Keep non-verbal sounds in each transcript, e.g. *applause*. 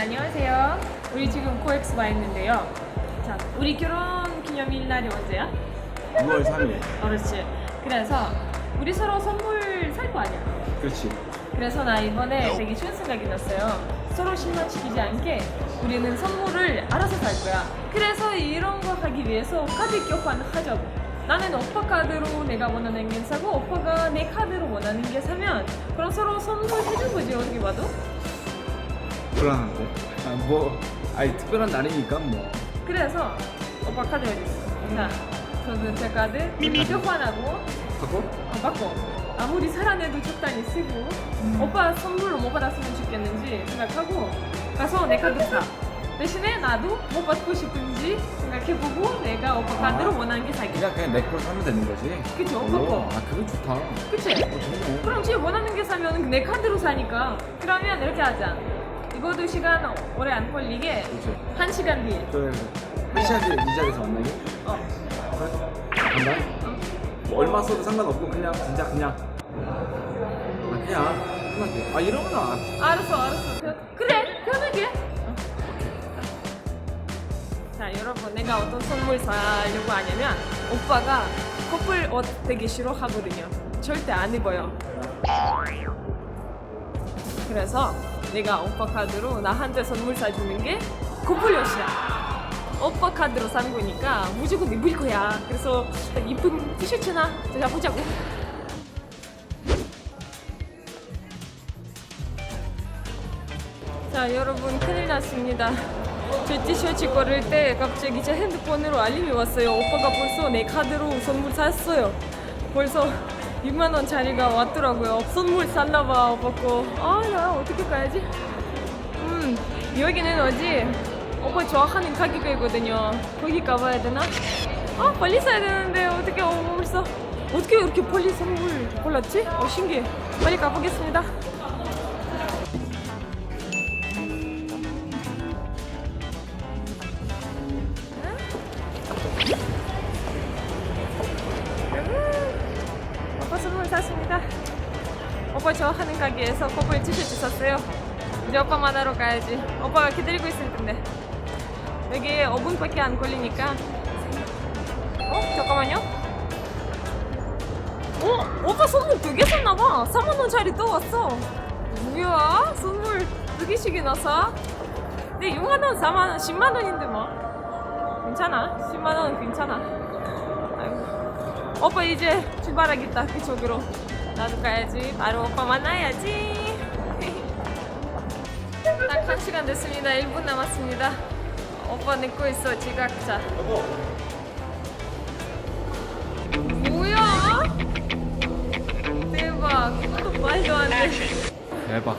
안녕하세요. 우리 지금 코엑스 와 있는데요. 자, 우리 결혼 기념일 날이 언제야? 6월 3일. 그렇지. 그래서 우리 서로 선물 살 거 아니야. 그렇지. 그래서 나 이번에 되게 좋은 생각이 났어요. 서로 실망시키지 않게 우리는 선물을 알아서 살 거야. 그래서 이런 거 하기 위해서 카드 교환하자고. 나는 오빠 카드로 내가 원하는 게 사고 오빠가 내 카드로 원하는 게 사면 그럼 서로 선물 해준 거지 어떻게 봐도. 불안한데. 아, 뭐, 아니, 특별한 날이니까 뭐. 그래서 오빠 카드 있어? 자, 저는 제 카드 교환하고 하고? 어, 받고 아무리 살아내도 적당히 쓰고 오빠 선물로 뭐 받았으면 좋겠는지 생각하고 가서 내 카드 사 대신에 나도 뭐 받고 싶은지 생각해보고 내가 오빠 카드로 아. 원하는 게 살게 그냥 그냥 내걸 사면 되는 거지. 그치, 오, 오빠 거. 아, 그거 좋다. 어, 그치? 좋네. 그럼 지금 원하는 게 사면 내 카드로 사니까 그러면 이렇게 하자 이거도 시간 오래 안 걸리게 그치. 한 시간 뒤에. 한 시간 뒤에 이 자리에서 만나게? 어. 간다? 뭐 얼마 써도 상관없고, 그냥, 진짜 그냥. 아, 그냥. 편하게. 아, 이러면 안. 알았어 알았어 그- 그래 편하게 자 여러분 내가 어떤 선물 사려고 하냐면 오빠가 커플 옷 되게 싫어하거든요 절대 안 입어요 그래서 내가 오빠 카드로 나한테 선물 사주는 게 커플 옷이야. 오빠 카드로 산 거니까 무조건 입을 거야. 그래서 이쁜 티셔츠나 제가 보자고. 자 여러분 큰일 났습니다. 저 티셔츠 고를 때 갑자기 제 핸드폰으로 알림이 왔어요. 오빠가 벌써 내 카드로 선물 샀어요. 벌써 6만 원짜리가 왔더라고요. 선물 샀나봐 오빠 거아나 어떻게 가야지? 음 여기는 어디? 오빠 좋아하는 가게거든요. 거기 가봐야 되나? 아 빨리 사야 되는데 어떻게 어, 벌써. 어떻게 이렇게 빨리 선물 골랐지? 어 신기해. 빨리 가보겠습니다 오빠 좋아하는 가게에서 커플 티셔츠 샀어요. 이제 오빠 만나러 가야지. 오빠가 기다리고 있을 텐데. 여기 5분밖에 안 걸리니까. 어? 잠깐만요. 어? 오빠 선물 두 개 샀나봐. 3만 원짜리 또 왔어. 뭐야? 선물 두 개씩이나 사? 근데 6만 원, 4만 원, 10만 원인데 뭐. 괜찮아. 10만 원은 괜찮아. 아이고. 오빠 이제 출발하겠다 그쪽으로 나도 가야지 바로 오빠 만나야지 *laughs* 딱한 시간 됐습니다 1분 남았습니다 오빠 내거 있어 지각자 여보. 뭐야 대박 말도 안 돼 대박.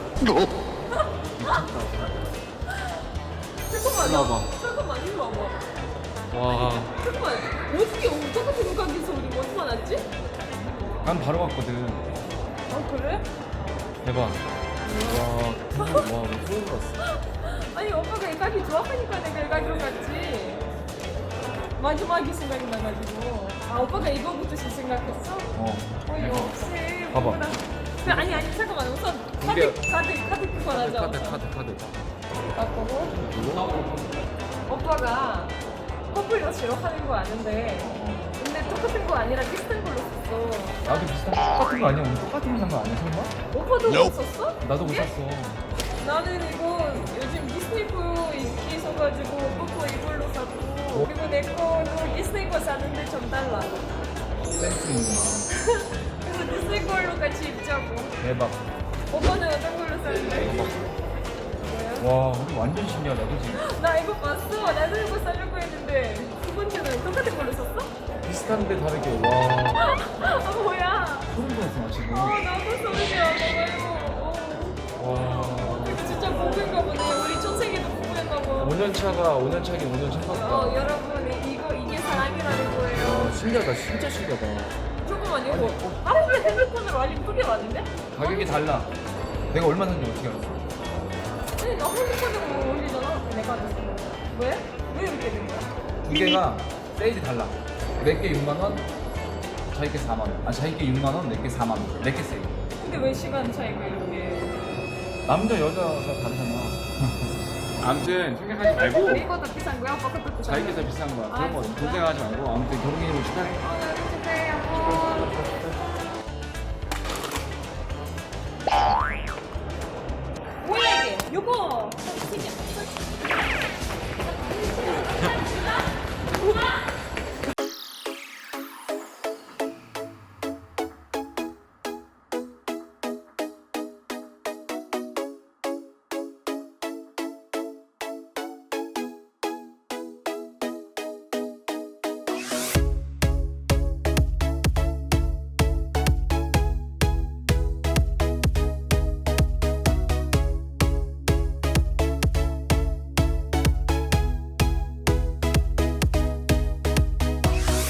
잠깐만 일로 와봐. 잠깐만 이리 와봐 와. 잠깐만 어떻게 어떻게 가게에서 우리 어디 만났지? 난 바로 갔거든. 아 그래? 대박. 와, 와, 나 소름 돋았어. 아니 오빠가 이 가게 좋아하니까 내가 이 가게로 갔지 마지막이 생각이 나가지고 아 오빠가 이거부터 시- 생각했어? 어. 어. 역시 봐봐. 오빠랑- 그, 아니 아니 잠깐만 우선 카드 이게- 카드 카드 그만하자 카드, 우선. 카드, 카드. 바꾸고 그리고 오빠가 커플로 싫어하는 거 아는데 근데 똑같은 거 아니라 비슷한 걸로 썼어 나도 비슷한 똑같은 거 아니야? 우리 똑같은 거산거 아니야 설마? 오빠도 못 썼어? 나도 못 이게? 샀어. 나는 이거 요즘 디스니 거 인기 있어가지고 뽀뽀 이걸로 샀고 그리고 내 거도 디스니 거 샀는데 좀 달라 센스 있는 *laughs* 그래서 디스니 걸로 같이 입자고 거. 대박. 오빠는 어떤 걸로 샀는데? 뭐야? 와, 우리 완전 신기하다, 그지? *gasps* 나 이거 봤어 나도 이거 사려고 했는데 두 번째는 똑같은 걸로 샀어? 비슷한데 다르게. 와, *laughs* 아 뭐야 소름 돋았어, 나 지금. 어 나도 소리야 너무 어. 와. 이거 진짜 부부인가 보네 우리 전생에도 부부였나 봐 5년 차가 5년 차긴 5년 차 같다. 어, 여러분 이거 이게 사랑이라는 거예요 와, 신기하다, 진짜 신기하다. 잠깐만 이거 하루에 핸드폰으로 알림 두개 왔는데? 가격이 달라. 내가 얼마 샀는지 어떻게 알았어? 아니 나 핸드폰으로 올리잖아 내가 안 했어 왜? 왜 이렇게 된 거야? 두 개가 세일이 달라. 내게 6만 원, 자기게 4만 원. 아, 자기게 6만 원, 내게 4만 원. 내게 세일. 근데 왜 시간 차이가 이렇게 남자 여자가 다르잖아. *laughs* 아무튼 생각하지 말고 이거도 비싼 거야? 오빠 것도 비싼 거야? 더 비싼 거야. 아, 그런 거 진짜? 동생하지 말고 아무튼 경민이 축하해.